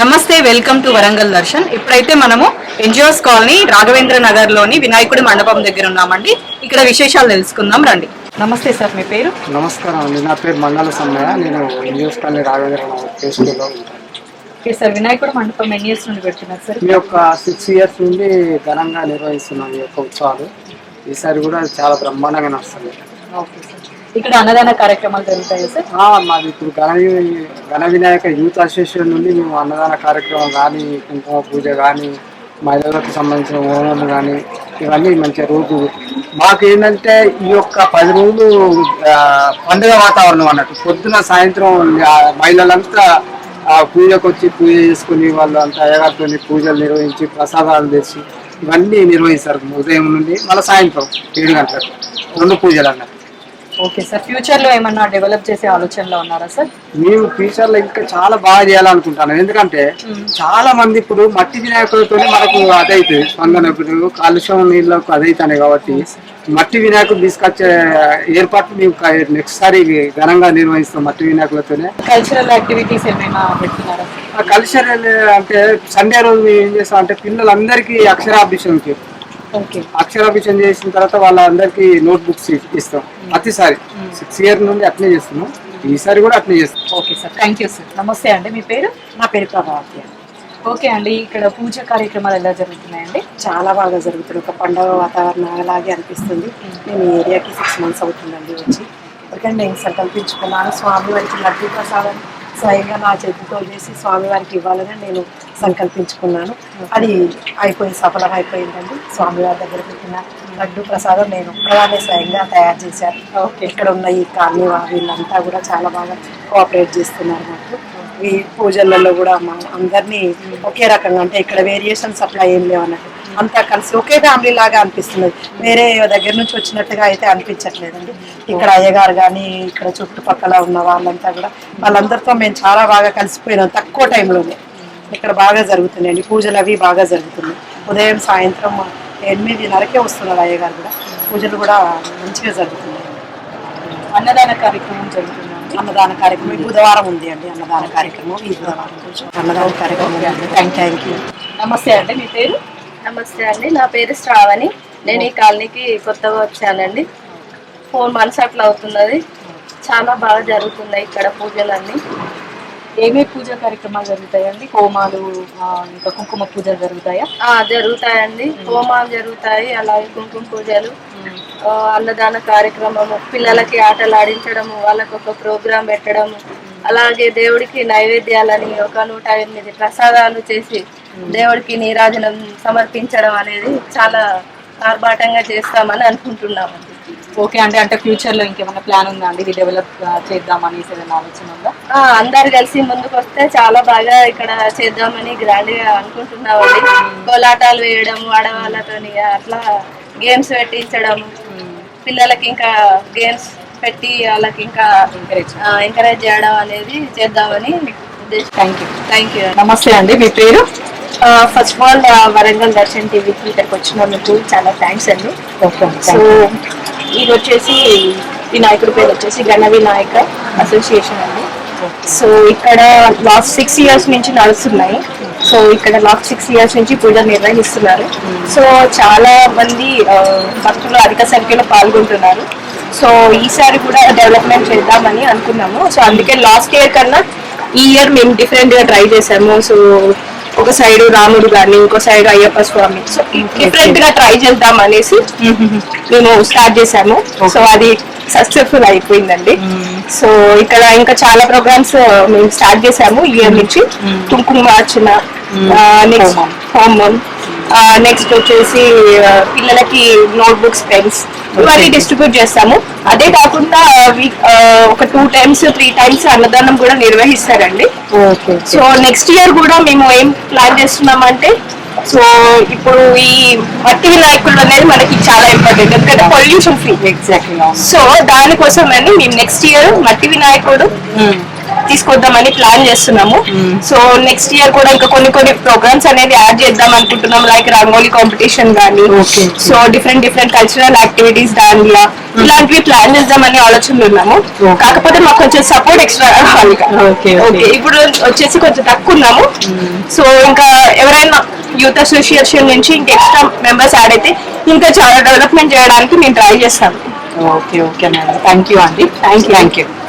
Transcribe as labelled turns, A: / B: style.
A: నమస్తే welcome to Warangal Darshan. ఇప్పుడైతే మనము ఎన్జిఓస్ కాలనీ రాఘవేంద్ర నగర్లోని వినాయకుడి మండపం దగ్గర ఉన్నామండి. ఇక్కడ విశేషాలు తెలుసుకుందాం రండి. నమస్తే సార్ మీ పేరు?
B: నమస్కారం అండి. నా పేరు మండల సమ్మయ్య నేను news colony Raghavendra
A: okay sir వినాయకుడి మండపం ఎన్ని ఇయర్స్ నుండి పెడుతున్నారు సార్?
B: ఈ యొక్క సిక్స్ ఇయర్స్ నుండి ఘనంగా నిర్వహిస్తున్నాం ఈ యొక్క ఉత్సవాలు. ఈసారి కూడా చాలా బ్రహ్మాండంగా నడుస్తుంది.
A: ఇక్కడ అన్నదాన కార్యక్రమాలు జరుగుతాయి సార్
B: మాది ఇప్పుడు ఘన ఘన వినాయక యూత్ అసోసియేషన్ నుండి మేము అన్నదాన కార్యక్రమం కానీ కుంకుమ పూజ కానీ మహిళలకు సంబంధించిన హోమం కానీ ఇవన్నీ మంచిగా రోజు మాకు ఏంటంటే ఈ యొక్క పది రోజులు పండుగ వాతావరణం అన్నట్టు. పొద్దున సాయంత్రం మహిళలంతా పూజకు వచ్చి పూజ చేసుకుని వాళ్ళు అంతా అయ్యగారితో పూజలు నిర్వహించి ప్రసాదాలు తెచ్చి ఇవన్నీ నిర్వహిస్తారు ఉదయం నుండి మళ్ళీ సాయంత్రం ఏడు గంటలకు. రెండు పూజలు అన్నట్టు.
A: ఓకే సార్ ఫ్యూచర్లో ఏమన్నా డెవలప్ చేసే ఆలోచనలో ఉన్నారా సార్
B: మేము ఫ్యూచర్లో ఇంకా చాలా బాగా చేయాలనుకుంటాను ఎందుకంటే చాలా మంది ఇప్పుడు మట్టి వినాయకులతో మనకు అదైతే స్పందన ఇప్పుడు కాలుష్యం నీళ్ళకు అదైతాయి కాబట్టి మట్టి వినాయకుడు తీసుకొచ్చే ఏర్పాట్లు మేము నెక్స్ట్ సారి ఘనంగా నిర్వహిస్తాం మట్టి వినాయకులతోనే.
A: కల్చరల్ యాక్టివిటీస్ ఏమైనా
B: కల్చరల్ అంటే సండే రోజు మేము ఏం చేస్తాం అంటే పిల్లలందరికీ అక్షరాభ్యాసంకి అక్షరాభ్యాసం చేసిన తర్వాత వాళ్ళందరికీ నోట్ బుక్స్ ఇస్తాం. ప్రతిసారి. సిక్స్ ఇయర్ నుండి అట్లే చేస్తున్నాం. ఈసారి కూడా అట్లే చేస్తాం.
A: Okay sir thank you sir నమస్తే అండి. మీ పేరు?
C: నా పేరు ప్రభావతి
A: ఓకే అండి. ఇక్కడ పూజ కార్యక్రమాలు ఎలా జరుగుతున్నాయండి?
C: చాలా బాగా జరుగుతుంది. ఒక పండగ వాతావరణం అలాగే అనిపిస్తుంది. నేను ఈ ఏరియాకి సిక్స్ మంత్స్ అవుతుందండి వచ్చి. ఇప్పటికంటే నేను సంకల్పించుకున్నాను స్వామివారికి లడ్డూ ప్రసాదం. స్వయంగా నా చేతితో చేసి స్వామివారికి ఇవ్వాలని నేను సంకల్పించుకున్నాను. అది అయిపోయి సఫలం అయిపోయిందండి. స్వామివారి దగ్గర పెట్టిన లడ్డు ప్రసాదం నేను ఒక్కదానే స్వయంగా తయారు చేశాను. ఇక్కడ ఉన్న ఈ కాలనీ వీళ్ళంతా కూడా చాలా బాగా కోఆపరేట్ చేస్తున్నారు మాకు. మీ పూజలలో కూడా మా అందరినీ ఒకే రకంగా అంటే ఇక్కడ వేరియేషన్స్ అట్లా ఏం లేవన్నట్టు అంతా కలిసి ఒకే ఫ్యామిలీ లాగా అనిపిస్తున్నది. వేరే దగ్గర నుంచి వచ్చినట్టుగా అయితే అనిపించట్లేదండి. ఇక్కడ అయ్యగారు కానీ ఇక్కడ చుట్టుపక్కల ఉన్న వాళ్ళంతా కూడా వాళ్ళందరితో మేము చాలా బాగా కలిసిపోయినాం తక్కువ టైంలోనే. ఇక్కడ బాగా జరుగుతున్నాయండి. పూజలు అవి బాగా జరుగుతున్నాయి. ఉదయం సాయంత్రం ఎనిమిదిన్నరకే వస్తున్నారు అయ్యగారు కూడా. పూజలు కూడా మంచిగా జరుగుతున్నాయి.
A: అన్నదాన కార్యక్రమం జరుగుతుంది.
C: అన్నదాన కార్యక్రమం. బుధవారం ఉంది అండి అన్నదాన కార్యక్రమం ఈ బుధవారం రోజు. అన్నదాన కార్యక్రమం థ్యాంక్ థ్యాంక్ యూ
A: నమస్తే అండి మీ పేరు?
D: నమస్తే అండి నా పేరు శ్రావణి. నేను ఈ కాలనీకి కొత్తగా వచ్చానండి. ఫోర్ మంత్స్ అట్లా అవుతున్నది. చాలా బాగా జరుగుతున్నాయి ఇక్కడ పూజలన్నీ.
A: ఏమే పూజ కార్యక్రమాలు జరుగుతాయండి? హోమాలు ఇంకా కుంకుమ పూజలు జరుగుతాయా?
D: ఆ, జరుగుతాయండి. హోమాలు జరుగుతాయి అలాగే కుంకుమ పూజలు. అన్నదాన కార్యక్రమము పిల్లలకి ఆటలు ఆడించడము వాళ్ళకి ఒక ప్రోగ్రాం పెట్టడము. అలాగే దేవుడికి నైవేద్యాలని ఒక నూట ఎనిమిది ప్రసాదాలు చేసి దేవుడికి నీరాజనం సమర్పించడం అనేది చాలా ఆర్భాటంగా చేస్తామని అనుకుంటున్నామండి.
A: ఓకే అండి అంటే ఫ్యూచర్లో ఇంకేమైనా ప్లాన్ ఉందా అండి? ఇది డెవలప్ చేద్దామని ఏదైనా ఆలోచన ఉందా
D: ఆ, అందరు కలిసి ముందుకు వస్తే చాలా బాగా ఇక్కడ చేద్దామని గ్రాండ్గా అనుకుంటున్నామండి కోలాటాలు వేయడం ఆడవాళ్ళతోని అట్లా గేమ్స్ పెట్టించడం పిల్లలకి ఇంకా గేమ్స్ పెట్టి వాళ్ళకి ఇంకా
A: ఎంకరేజ్
D: ఎంకరేజ్ చేయడం అనేది చేద్దామని ఉద్దేశం.
A: థ్యాంక్ యూ
D: థ్యాంక్ యూ
A: నమస్తే అండి మీ పేరు?
D: First of all Warangal Darshan టీవీకి ఇక్కడికి వచ్చినందుకు చాలా థ్యాంక్స్ అండి.
A: ఓకే
D: సో ఇది వచ్చేసి వినాయకుడి పేరు వచ్చేసి గణ వినాయక అసోసియేషన్ అండి. సో ఇక్కడ లాస్ట్ సిక్స్ ఇయర్స్ నుంచి నడుస్తున్నాయి. సో ఇక్కడ లాస్ట్ సిక్స్ ఇయర్స్ నుంచి పూజలు నిర్వహిస్తున్నారు. సో చాలా మంది భక్తులు అధిక సంఖ్యలో పాల్గొంటున్నారు. సో ఈసారి కూడా డెవలప్మెంట్ చేద్దామని అనుకున్నాము. సో అందుకే లాస్ట్ ఇయర్ కన్నా ఈ ఇయర్ మేము డిఫరెంట్గా ట్రై చేసాము. సో ఒక సైడ్ రాముడు గాని ఇంకో సైడ్ అయ్యప్ప స్వామి. సో డిఫరెంట్గా ట్రై చేద్దాం అనేసి మేము స్టార్ట్ చేసాము. సో అది సక్సెస్ఫుల్ అయిపోయిందండి. సో ఇక్కడ ఇంకా చాలా ప్రోగ్రామ్స్ మేము స్టార్ట్ చేసాము ఇయర్ నుంచి. కుంకుమార్చన నెక్స్ట్ హోమం నెక్స్ట్ వచ్చేసి ఆ, పిల్లలకి నోట్ బుక్స్ పెన్స్ ఇవన్నీ డిస్ట్రిబ్యూట్ చేస్తాము. అదే కాకుండా ఒక టూ టైమ్స్ త్రీ టైమ్స్ అన్నదానం కూడా నిర్వహిస్తారండి.
A: ఓకే
D: సో నెక్స్ట్ ఇయర్ కూడా మేము ఏం ప్లాన్ చేస్తున్నామంటే సో ఇప్పుడు ఈ మట్టి వినాయకుడు అనేది మనకి చాలా ఇంపార్టెంట్ ఎందుకంటే పొల్యూషన్ ఫ్రీ
A: ఎగ్జాక్ట్లీ
D: సో దానికోసం అని మేము నెక్స్ట్ ఇయర్ మట్టి వినాయకుడు తీసుకొద్దామని ప్లాన్ చేస్తున్నాము. సో నెక్స్ట్ ఇయర్ కూడా ఇంకా కొన్ని కొన్ని ప్రోగ్రామ్స్ అనేది యాడ్ చేద్దాం అనుకుంటున్నాం లైక్ రంగోలీ కాంపిటీషన్ కానీ. So different different cultural activities దాంట్లో ఇలాంటివి ప్లాన్ చేద్దామని ఆలోచనలు ఉన్నాము. కాకపోతే మాకు కొంచెం సపోర్ట్ ఎక్స్ట్రా. ఓకే ఇప్పుడు వచ్చేసి కొంచెం తక్కువ ఉన్నాము. సో ఇంకా ఎవరైనా యూత్ అసోసియేషన్ నుంచి ఇంకా ఎక్స్ట్రా మెంబర్స్ యాడ్ అయితే ఇంకా చాలా డెవలప్మెంట్ చేయడానికి మేము ట్రై చేస్తాం
A: okay okay madam thank you అండి థ్యాంక్ యూ థ్యాంక్ యూ